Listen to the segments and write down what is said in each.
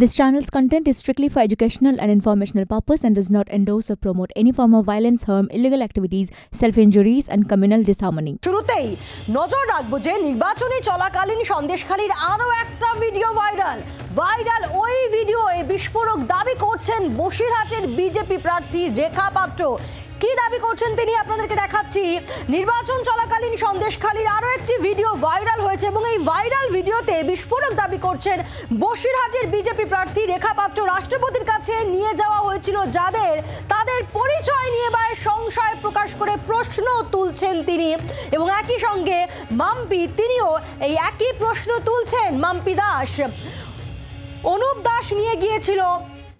This channel's content is strictly for educational and informational purpose and does not endorse or promote any form of violence, harm, illegal activities, self-injuries and communal disharmony. শুরুতেই নজর রাখব যে নির্বাচনী চলাকালীন সন্দেশখালীর আরও একটা ভিডিও ভাইরাল ভাইরাল ওই ভিডিওয়ে বিস্ফোরক দাবি করছেন বসিরহাটের বিজেপি প্রার্থী রেখা পাত্র কি দাবি করছেন তিনি? আপনাদেরকে দেখাচ্ছি। নির্বাচন চলাকালীন সন্দেশখালীর আরও একটি ভিডিও ভাইরাল হয়েছে এবং এই ভাইরাল ভিডিওতে বিস্ফোরক দাবি করছেন বসিরহাটের বিজেপি প্রার্থী রেখা পাত্র। রাষ্ট্রপতির কাছে নিয়ে যাওয়া হয়েছিল যাদের তাদের পরিচয় নিয়ে বা সংশয় প্রকাশ করে প্রশ্ন তুলছেন তিনি। এবং একই সঙ্গে মাম্পি, তিনিও এই একই প্রশ্ন তুলছেন। মাম্পি দাস, অনুপ দাস নিয়ে গিয়েছিল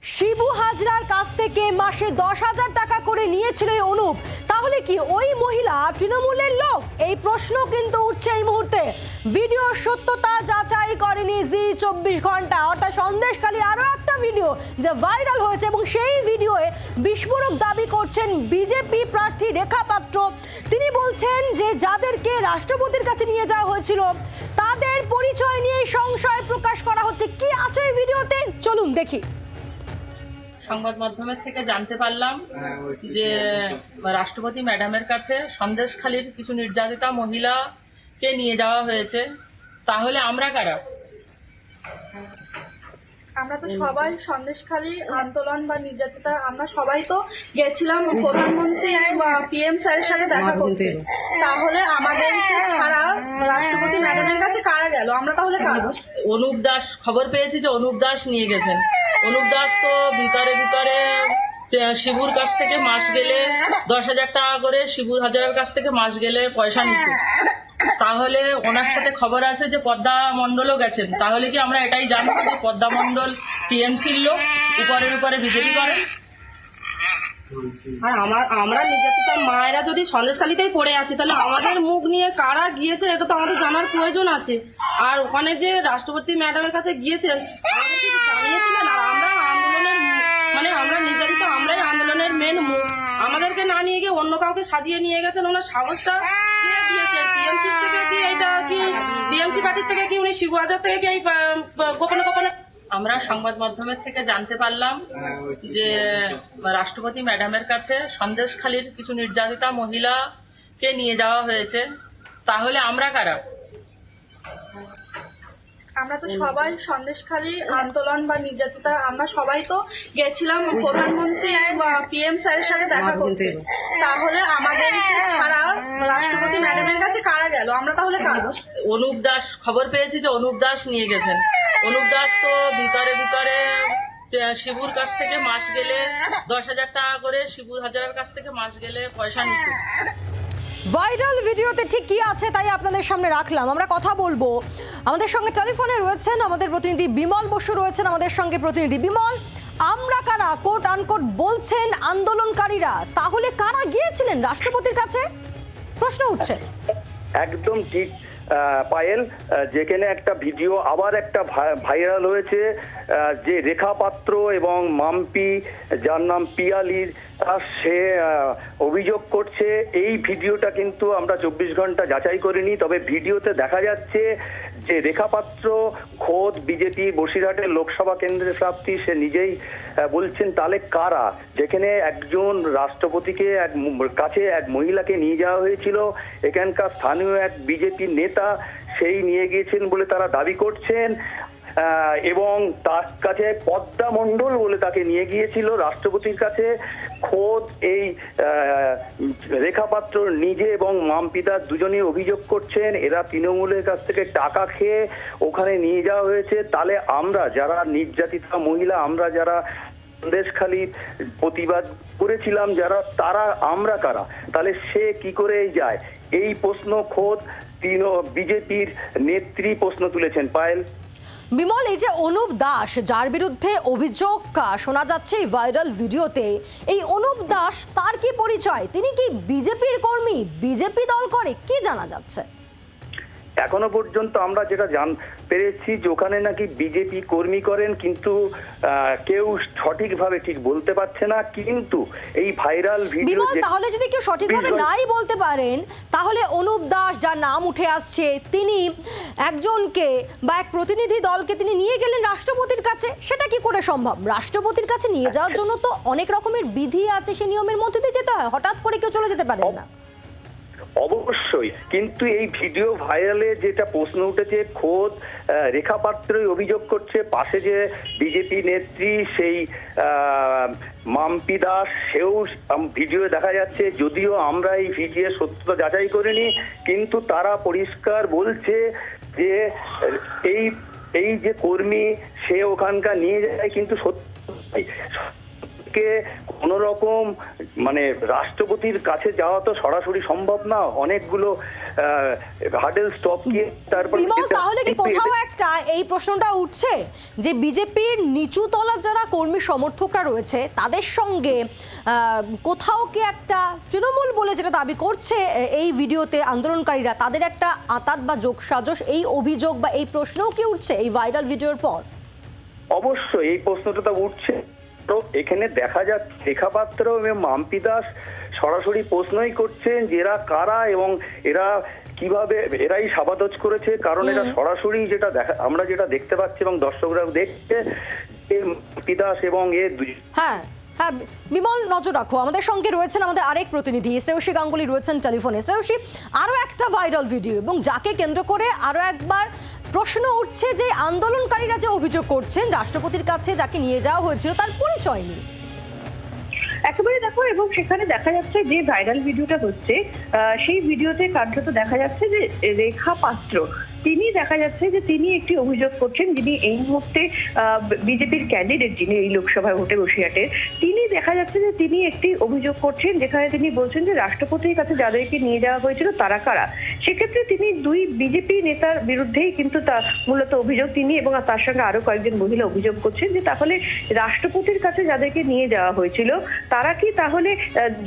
শিবু হাজরার কাছ থেকে মাসে দশ হাজার টাকা করে নিয়েছিল এই অনুপ। তাহলে কি ওই মহিলা তৃণমূলের লোক? এই প্রশ্ন কিন্তু উঠছে এই মুহূর্তে। ভিডিও সত্যতা যাচাই করেনি জি চব্বিশ ঘণ্টা। অর্থাৎ সন্দেশখালী আরও একটা ভিডিও যা ভাইরাল হয়েছে এবং সেই ভিডিওয়ে বিস্ফোরক দাবি করছেন বিজেপি প্রার্থী রেখা পাত্র। তিনি বলছেন যে যাদেরকে রাষ্ট্রপতির কাছে নিয়ে যাওয়া হয়েছিল, তাদের পরিচয় নিয়ে সংশয় প্রকাশ করা হচ্ছে। কি আছে এই ভিডিওতে? চলুন দেখি। সংবাদ মাধ্যমের থেকে জানতে পারলাম যে রাষ্ট্রপতি ম্যাডামের কাছে সন্দেশখালীর কিছু নির্যাতিতা মহিলাকে নিয়ে যাওয়া হয়েছে। তাহলে আমরা কারা? আমরা তো সবাই সন্দেশখালী আন্দোলন বা নির্যাতিতা আমরা সবাই তো গেছিলাম প্রধানমন্ত্রী বা পিএম স্যারের সাথে দেখা করতে। তাহলে আমাদেরকে ছাড়া রাষ্ট্রপতি ম্যাডামের কাছে কারা গেল? আমরা তাহলে কারা? অনুপ দাস খবর পেয়েছি যে অনুপ দাস নিয়ে গেছেন। অনুপ দাস তো ভিতরে ভিতরে শিবুর কাছ থেকে মাস গেলে দশ হাজার টাকা করে শিবুর হাজারের কাছ থেকে মাস গেলে পয়সা নিত। তাহলে ওনার সাথে খবর আছে যে পদ্মা মণ্ডলও গেছেন। তাহলে কি আমরা এটাই জানব যে পদ্মা মণ্ডল টিএমসির লোক উপরের উপরে বিজেপি করেন? আর আমার আমরা নির্যাতিত মায়েরা যদি সন্দেশখালিতেই পড়ে আছি তাহলে আমাদের মুখ নিয়ে কারা গিয়েছে এটা তো আমাদের জানার প্রয়োজন আছে। আর ওখানে যে রাষ্ট্রপতি ম্যাডামের কাছে গিয়েছেন জানিয়েছিলেন? আর আমরা আন্দোলনের মানে আমরা নির্যাতিত আমরাই আন্দোলনের মেন মুখ। আমাদেরকে না নিয়ে গিয়ে অন্য কাউকে সাজিয়ে নিয়ে গেছেন ওনার সাহসটা পার্টির থেকে কি উনি থেকে এই আমরা সংবাদ মাধ্যমের থেকে জানতে পারলাম যে রাষ্ট্রপতি ম্যাডামের কাছে সন্দেশখালীর কিছু নির্যাতিতা মহিলাকে নিয়ে যাওয়া হয়েছে। তাহলে আমরা কারা? আমরা তো সবাই সন্দেশখালী আন্দোলন বা নির্যাতিতা আমরা সবাই তো গেছিলাম প্রধানমন্ত্রী বা পিএম স্যারের সাথে দেখা করতে। তাহলে আমাদের ছাড়া রাষ্ট্রপতি ম্যাডামের কাছে কারা গেল? আমরা তাহলে কারা? অনুপ দাস খবর পেয়েছি যে অনুপ দাস নিয়ে গেছেন। অনুপ দাস তো ভিতরে ভিতরে শিবুর কাছ থেকে মাস গেলে দশ হাজার টাকা করে শিবুর হাজারের কাছ থেকে মাস গেলে পয়সা নিত। ভাইরাল ভিডিওতে ঠিক কি আছে তাই আপনাদের সামনে রাখলাম। আমরা কথা বলব। আমাদের সঙ্গে টেলিফোনে রয়েছেন আমাদের প্রতিনিধি বিমল বসু রয়েছেন আমাদের সঙ্গে প্রতিনিধি। বিমল, আমরা কারা কোট আনকোট বলছেন আন্দোলনকারীরা? তাহলে কারা গিয়েছিলেন রাষ্ট্রপতির কাছে? প্রশ্ন উঠছে। একদম ঠিক পায়েল যেখানে একটা ভিডিও, আবার একটা ভাইরাল হয়েছে যে রেখা পাত্র এবং মাম্পি, যার নাম পিয়ালির সে অভিযোগ করছে। এই ভিডিওটা কিন্তু আমরা চব্বিশ ঘণ্টা যাচাই করিনি, তবে ভিডিওতে দেখা যাচ্ছে যে রেখাপাত্র, খোদ, বিজেপি, বসিরহাটের লোকসভা কেন্দ্রের প্রাপ্তি সে নিজেই বলছেন, তাহলে কারা? যেখানে একজন রাষ্ট্রপতিকে, এক কাছে এক মহিলাকে নিয়ে যাওয়া হয়েছিল। এখানকার স্থানীয় এক বিজেপি নেতা, সেই নিয়ে গিয়েছেন বলে তারা দাবি করছেন এবং তার কাছে পদ্মা মণ্ডল বলে তাকে নিয়ে গিয়েছিল। রাষ্ট্রপতির কাছে খোদ এই রেখাপাত্র নিজে এবং মামপিতা দুজনেই অভিযোগ করছেন, এরা তৃণমূলের কাছ থেকে টাকা খেয়ে ওখানে নিয়ে যাওয়া হয়েছে। তাহলে আমরা যারা নির্যাতিতা মহিলা, আমরা যারা সন্দেশখালী প্রতিবাদ করেছিলাম যারা, তারা আমরা কারা? তাহলে সে কি করে যায়? এই প্রশ্ন খোদ তৃণ, বিজেপির নেত্রী প্রশ্ন তুলেছেন, পায়েল। বিমল, এই যে অনুপ দাস, যার বিরুদ্ধে অভিযোগ শোনা যাচ্ছে এই ভাইরাল ভিডিওতে, এই অনুপ দাস, তার কি পরিচয়? তিনি কি বিজেপির কর্মী? বিজেপি দল করে, কি জানা যাচ্ছে? এখনও পর্যন্ত আমরা যেটা জান পেরেছি যে ওখানে নাকি বিজেপি কর্মী করেন কিন্তু কেউ সঠিকভাবে ঠিক বলতে পারছে না। কিন্তু এই ভাইরাল ভিডিও তাহলে যদি কেউ সঠিকভাবে নাই বলতে পারেন তাহলে অনুপ দাস যার নাম উঠে আসছে তিনি একজনকে বা এক প্রতিনিধি দলকে তিনি নিয়ে গেলেন রাষ্ট্রপতির কাছে। সেটা কি করে সম্ভব? রাষ্ট্রপতির কাছে নিয়ে যাওয়ার জন্য তো অনেক রকমের বিধি আছে সেই নিয়মের মধ্যে দিয়ে যেতে হয়। হঠাৎ করে কেউ চলে যেতে পারেন না। অবশ্যই। কিন্তু এই ভিডিও ভাইরালে যেটা প্রশ্ন উঠেছে, খোদ রেখা পাত্রই অভিযোগ করছে, পাশে যে বিজেপি নেত্রী সেই মাম্পি দাস, সেও ভিডিও দেখা যাচ্ছে, যদিও আমরা এই ভিডিও সত্যতা যাচাই করিনি, কিন্তু তারা পরিষ্কার বলছে যে, এই এই যে কর্মী সে ওখানকার নিয়ে যায়, কিন্তু সত্যি কোন রকম মানে রাষ্ট্রপতির কাছে যাওয়া তো সরাসরি সম্ভব না। অনেকগুলো হার্ডেল স্টপ গিয়ে তারপর তাহলে কি কোথাও একটা এই প্রশ্নটা উঠছে? যে বিজেপির নিচু তলার যারা কর্মী সমর্থকরা রয়েছে তাদের সঙ্গে কোথাও কি একটা তৃণমূল বলে যেটা দাবি করছে এই ভিডিওতে আন্দোলনকারীরা তাদের একটা আতাত বা যোগসাজশ এই অভিযোগ বা এই প্রশ্নও কি উঠছে এই ভাইরাল ভিডিওর পর? অবশ্যই এই প্রশ্নটা তো উঠছে। তো এখানে দেখা যাচ্ছে রেখা পাত্র এবং মাম্পি দাস সরাসরি প্রশ্নই করছেন যে এরা কারা এবং এরা কীভাবে এরাই সাবাদজ করেছে কারণ এরা সরাসরি যেটা দেখা আমরা যেটা দেখতে পাচ্ছি এবং দর্শকরা দেখছে যে মাম্পি দাস এবং এ দুই হ্যাঁ হ্যাঁ বিমল নজর রাখো। আমাদের সঙ্গে রয়েছেন আমাদের আরেক প্রতিনিধি শ্রেয়সী গাঙ্গুলি রয়েছেন টেলিফোনে। শ্রেয়সী আরও একটা ভাইরাল ভিডিও এবং যাকে কেন্দ্র করে আরও একবার প্রশ্ন উঠছে যে আন্দোলনকারীরা যে অভিযোগ করছেন, রাষ্ট্রপতির কাছে যাকে নিয়ে যাওয়া হয়েছিল তার পরিচয় নেই একেবারে দেখো, এবং সেখানে দেখা যাচ্ছে যে ভাইরাল ভিডিওটা হচ্ছে সেই ভিডিওতে কার্যত দেখা যাচ্ছে যে রেখা পাত্র, তিনি দেখা যাচ্ছে যে তিনি একটি অভিযোগ করছেন যিনি এই মুহূর্তে বিজেপির ক্যান্ডিডেট যিনি এই লোকসভায় ভোটে বসিয়াটের তিনি দেখা যাচ্ছে যে তিনি একটি অভিযোগ করছেন, যেখানে তিনি বলছেন যে রাষ্ট্রপতির কাছে যাদেরকে নিয়ে যাওয়া হয়েছিল তারা কারা। সেক্ষেত্রে তিনি দুই বিজেপি নেতার বিরুদ্ধেই কিন্তু তা মূলত অভিযোগ, তিনি এবং তার সঙ্গে আরও কয়েকজন মহিলা অভিযোগ করছেন যে তাহলে রাষ্ট্রপতির কাছে যাদেরকে নিয়ে যাওয়া হয়েছিল, তারা কি তাহলে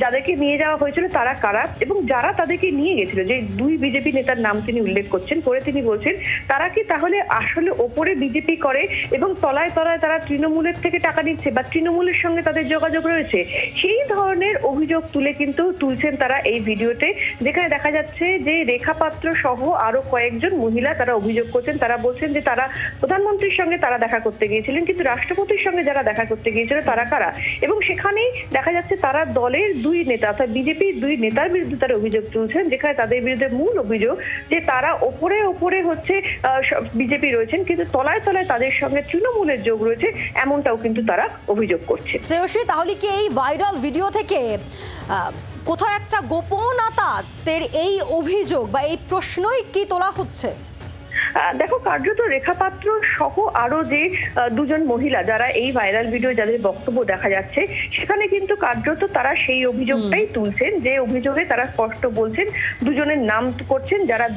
যাদেরকে নিয়ে যাওয়া হয়েছিল তারা কারা এবং যারা তাদেরকে নিয়ে গেছিল, যে দুই বিজেপি নেতার নাম তিনি উল্লেখ করছেন, করে তিনি বলছেন, তারা কি তাহলে আসলে ওপরে বিজেপি করে এবং তলায় তলায় তারা তৃণমূলের থেকে টাকা নিচ্ছে বা তৃণমূলের সঙ্গে তাদের যোগাযোগ রয়েছে? সেই ধরনের অভিযোগ তুলে কিন্তু তুলছেন তারা এই ভিডিওতে, যেখানে দেখা যাচ্ছে যে রেখা পাত্র সহ আরও কয়েকজন মহিলা তারা অভিযোগ করছেন, তারা বলছেন যে তারা প্রধানমন্ত্রীর সঙ্গে তারা দেখা করতে গিয়েছিলেন, কিন্তু রাষ্ট্রপতির সঙ্গে যারা দেখা করতে গিয়েছিল তারা কারা? এবং সেখানেই দেখা যাচ্ছে তারা দলের দুই নেতা অর্থাৎ বিজেপির দুই নেতার বিরুদ্ধে তারা অভিযোগ তুলছেন, যেখানে তাদের বিরুদ্ধে মূল অভিযোগ যে তারা ওপরে ওপরে হচ্ছে বিজেপি রয়েছেন, কিন্তু তলায় তলায় তাদের সঙ্গে তৃণমূলের যোগ রয়েছে, এমনটাও কিন্তু তারা অভিযোগ করছে। শ্রেয়সী, তাহলে কি এই ভাইরাল ভিডিও থেকে কোথাও একটা গোপন আতাতের এই অভিযোগ বা এই প্রশ্নই কি তোলা হচ্ছে? দেখো কার্যত রেখা পাত্র সহ আরও যে দুজন মহিলা যারা এই ভাইরাল ভিডিও যাদের বক্তব্য দেখা যাচ্ছে সেখানে কিন্তু কার্যত তারা সেই অভিযোগটাই তুলছেন যে অভিযোগে তারা স্পষ্ট বলছেন দুজনের নাম করছেন যারা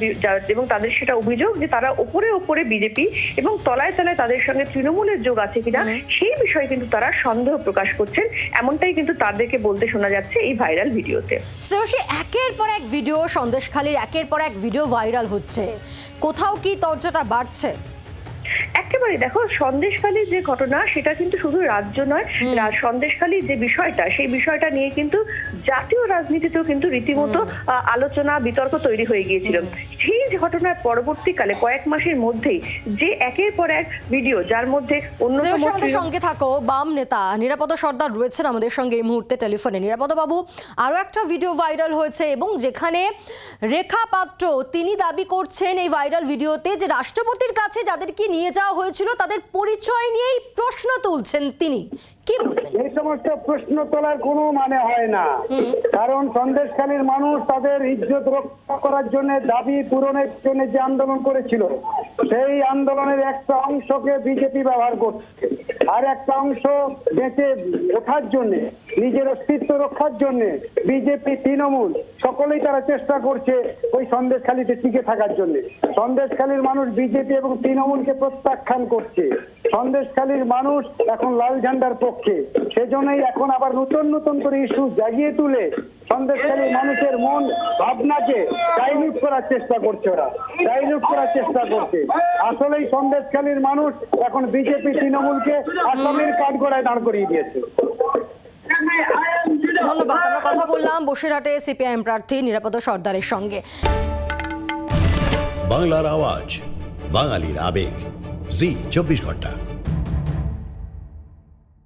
এবং তাদের সেটা অভিযোগ যে তারা ওপরে ওপরে বিজেপি এবং তলায় তলায় তাদের সঙ্গে তৃণমূলের যোগ আছে কিনা সেই বিষয়ে কিন্তু তারা সন্দেহ প্রকাশ করছেন। এমনটাই কিন্তু তাদেরকে বলতে শোনা যাচ্ছে এই ভাইরাল ভিডিওতে একের পর এক ভিডিও সন্দেশখালীর একের পর এক ভিডিও ভাইরাল হচ্ছে। কোথাও কি দরজাটা বাড়ছে। একেবারে দেখো সন্দেশখালী যে ঘটনা সেটা কিন্তু শুধু রাজ্য নয় সন্দেশখালী যে বিষয়টা সেই বিষয়টা নিয়ে কিন্তু জাতীয় রাজনীতিতেও কিন্তু রীতিমতো আহ, আলোচনা বিতর্ক তৈরি হয়ে গিয়েছিল। সেই ঘটনার পরবর্তীকালে কয়েক মাসের মধ্যেই যে একের পর এক ভিডিও যার মধ্যে অন্যতম সঙ্গে থাকো বাম নেতা নিরাপদ সর্দার রয়েছেন আমাদের সঙ্গে এই মুহূর্তে টেলিফোনে। নিরাপদ বাবু আরও একটা ভিডিও ভাইরাল হয়েছে এবং যেখানে রেখা পাত্র তিনি দাবি করছেন এই ভাইরাল ভিডিওতে যে রাষ্ট্রপতির কাছে যাদেরকে নিয়ে যাওয়া হয়েছিল তাদের পরিচয় নিয়েই প্রশ্ন তুলছেন তিনি। কি বলবেন? এই সমস্ত প্রশ্ন তোলার কোনো মানে হয় না। কারণ সন্দেশখালীর মানুষ তাদের ইজ্জত রক্ষা করার জন্য দাবি পূরণের জন্য যে আন্দোলন করেছিল সেই আন্দোলনের একটা অংশকে বিজেপি ব্যবহার করছে। আর একটা অংশ বেঁচে ওঠার জন্য নিজের অস্তিত্ব রক্ষার জন্য বিজেপি তৃণমূল সকলেই তারা চেষ্টা করছে ওই সন্দেশখালীতে টিকে থাকার জন্য। সন্দেশখালীর মানুষ বিজেপি এবং তৃণমূলকে প্রত্যাখ্যান করছে। সন্দেশখালীর মানুষ এখন লাল ঝান্ডার পক্ষে। সেজন্যই এখন আবার নতুন নতুন করে ইস্যু জাগিয়ে তুলে সন্দেশখালীর মানুষের মন ভাবনাকে ডাইলিউট করার চেষ্টা করছে ওরা ডাইলিউট করার চেষ্টা করছে। আসলেই সন্দেশখালীর মানুষ এখন বিজেপি তৃণমূলকে আসামের কাঠগড়ায় দাঁড় করিয়ে দিয়েছে। ধন্যবাদ আমরা কথা বললাম বসিরহাটে সিপিআইএম প্রার্থী নিরাপদ সর্দারের সঙ্গে। বাংলার আওয়াজ বাঙালির আবেগ। জি চব্বিশ ঘণ্টা।